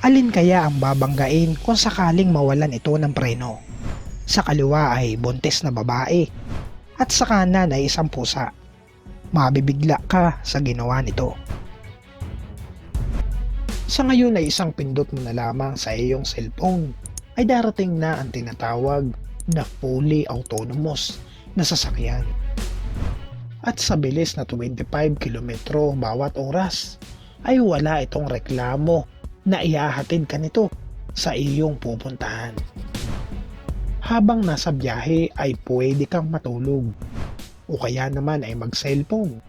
Alin kaya ang babanggain kung sakaling mawalan ito ng preno? Sa kaliwa ay buntis na babae at sa kanan ay isang pusa. Mabibigla ka sa ginawa nito. Sa ngayon ay isang pindot mo na lamang sa iyong cellphone ay darating na ang tinatawag na fully autonomous na sasakyan. At sa bilis na 25 kilometro bawat oras ay wala itong reklamo na iahatid ka nito sa iyong pupuntahan. Habang nasa biyahe ay pwede kang matulog o kaya naman ay mag-cellphone,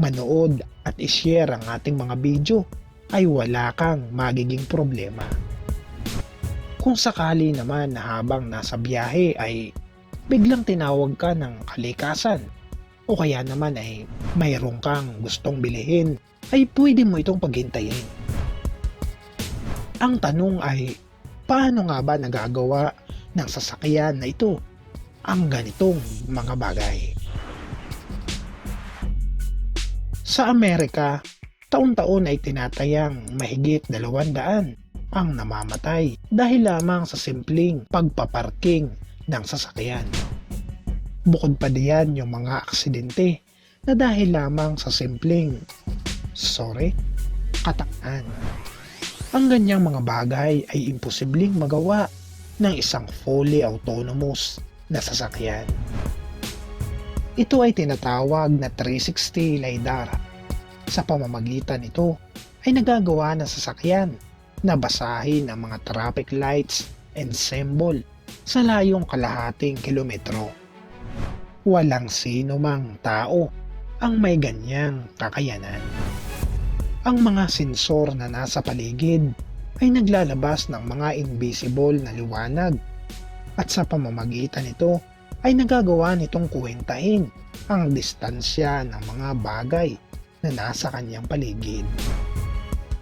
manood at ishare ang ating mga video ay wala kang magiging problema. Kung sakali naman na habang nasa biyahe ay biglang tinawag ka ng kalikasan o kaya naman ay mayroon kang gustong bilihin ay pwede mo itong paghintayin. Ang tanong ay paano nga ba nagagawa ng sasakyan na ito ang ganitong mga bagay? Sa Amerika, taon-taon ay tinatayang mahigit 200 ang namamatay dahil lamang sa simpleng pagpaparking ng sasakyan. Bukod pa diyan yung mga aksidente na dahil lamang sa simpleng sorry, katakpan. Ang ganyang mga bagay ay imposibleng magawa ng isang fully autonomous na sasakyan. Ito ay tinatawag na 360 LiDAR. Sa pamamagitan nito ay nagagawa ng sasakyan na basahin ang mga traffic lights and symbol sa layong kalahating kilometro. Walang sino mang tao ang may ganyang kakayanan. Ang mga sensor na nasa paligid ay naglalabas ng mga invisible na liwanag at sa pamamagitan nito ay nagagawa nitong kuwentahin ang distansya ng mga bagay na nasa kanyang paligid.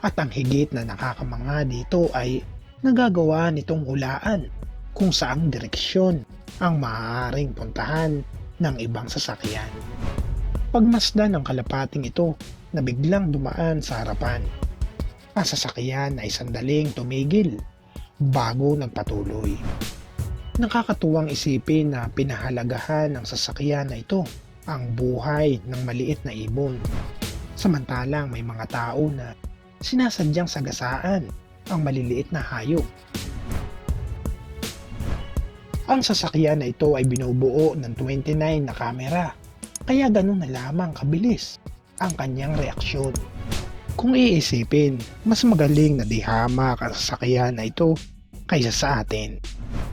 At ang higit na nakakamanga dito ay nagagawa nitong hulaan kung saang direksyon ang maaaring puntahan ng ibang sasakyan. Pagmasdan ng kalapating ito na biglang dumaan sa harapan. Ang sasakyan ay sandaling tumigil bago nagpatuloy. Nakakatuwang isipin na pinahalagahan ng sasakyan na ito ang buhay ng maliit na ibon. Samantalang may mga tao na sinasadyang sagasaan ang maliliit na hayop. Ang sasakyan na ito ay binubuo ng 29 na kamera, kaya ganun na lamang kabilis ang kanyang reaksyon. Kung iisipin, mas magaling na dihamak ang sasakyan na ito kaysa sa atin.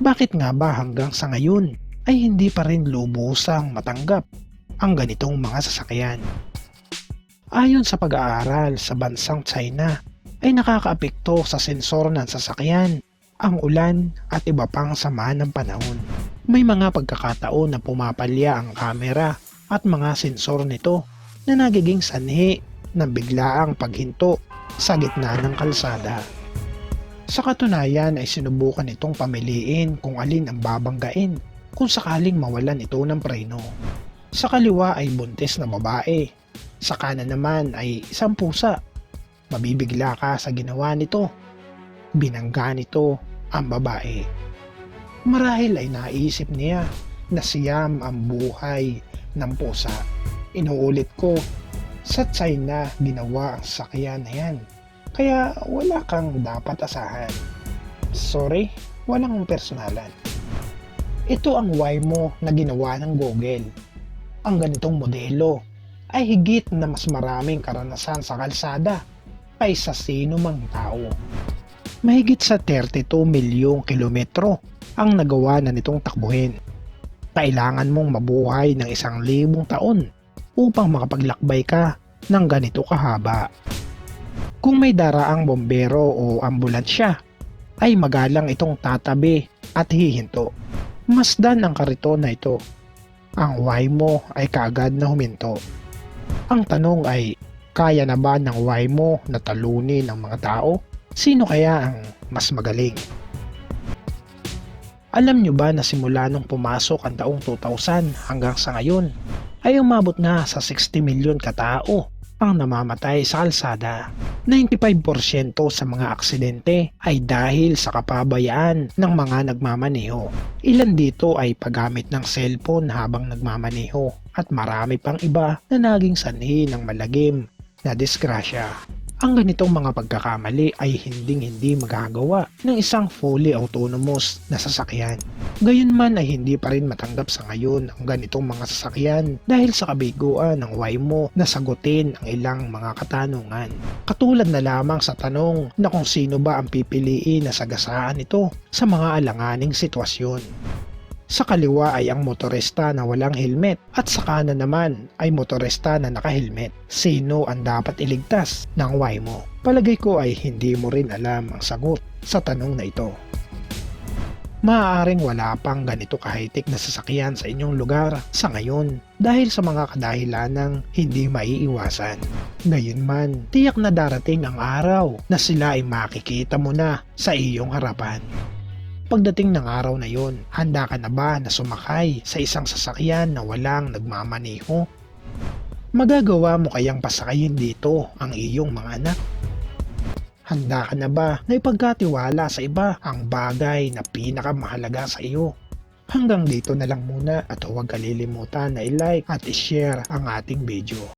Bakit nga ba hanggang sa ngayon ay hindi pa rin lubusang matanggap ang ganitong mga sasakyan? Ayon sa pag-aaral sa bansang China, ay nakakaapekto sa sensor ng sasakyan, ang ulan at iba pang sama ng panahon. May mga pagkakataon na pumapalya ang kamera at mga sensor nito na nagiging sanhi ng biglaang paghinto sa gitna ng kalsada. Sa katunayan ay sinubukan itong pamiliin kung alin ang babanggain kung sakaling mawalan ito ng preno. Sa kaliwa ay buntis na babae, sa kanan naman ay isang pusa. Mabibigla ka sa ginawa nito. Binangga nito ang babae. Marahil ay naisip niya na siyam ang buhay ng pusa. Inuulit ko, sa China ginawa ang sakyan na yan. Kaya wala kang dapat asahan. Sorry, walang personalan. Ito ang Waymo na ginawa ng Google. Ang ganitong modelo ay higit na mas maraming karanasan sa kalsada kaysa sino mang tao. Mahigit sa 32 milyong kilometro ang nagawa na nitong takbuhin. Kailangan mong mabuhay ng isang libong taon upang makapaglakbay ka ng ganito kahaba. Kung may daraang bombero o ambulansya, ay magalang itong tatabi at hihinto. Masdan ang kariton na ito. Ang Waymo ay kaagad na huminto. Ang tanong ay, kaya na ba ng Waymo na talunin ng mga tao? Sino kaya ang mas magaling? Alam nyo ba na simula nung pumasok ang taong 2000 hanggang sa ngayon ay umabot na sa 60 milyon katao ang namamatay sa kalsada. 95% sa mga aksidente ay dahil sa kapabayaan ng mga nagmamaneho. Ilan dito ay paggamit ng cellphone habang nagmamaneho at marami pang iba na naging sanhi ng malagim na disgrasya. Ang ganitong mga pagkakamali ay hinding-hindi magagawa ng isang fully autonomous na sasakyan. Gayunman ay hindi pa rin matanggap sa ngayon ang ganitong mga sasakyan dahil sa kabiguan ng Waymo na sagutin ang ilang mga katanungan. Katulad na lamang sa tanong na kung sino ba ang pipiliin na sagasaan ito sa mga alanganing sitwasyon. Sa kaliwa ay ang motorista na walang helmet at sa kanan naman ay motorista na naka-helmet. Sino ang dapat iligtas ng Waymo? Palagay ko ay hindi mo rin alam ang sagot sa tanong na ito. Maaaring wala pang ganito ka-high-tech na sasakyan sa inyong lugar sa ngayon dahil sa mga kadahilanang hindi maiiwasan. Gayunman, tiyak na darating ang araw na sila ay makikita mo na sa iyong harapan. Pagdating ng araw na yon, handa ka na ba na sumakay sa isang sasakyan na walang nagmamaneho? Magagawa mo kayang pasakayin dito ang iyong mga anak? Handa ka na ba na ipagkatiwala sa iba ang bagay na pinakamahalaga sa iyo? Hanggang dito na lang muna at huwag kalilimutan na i-like at i-share ang ating video.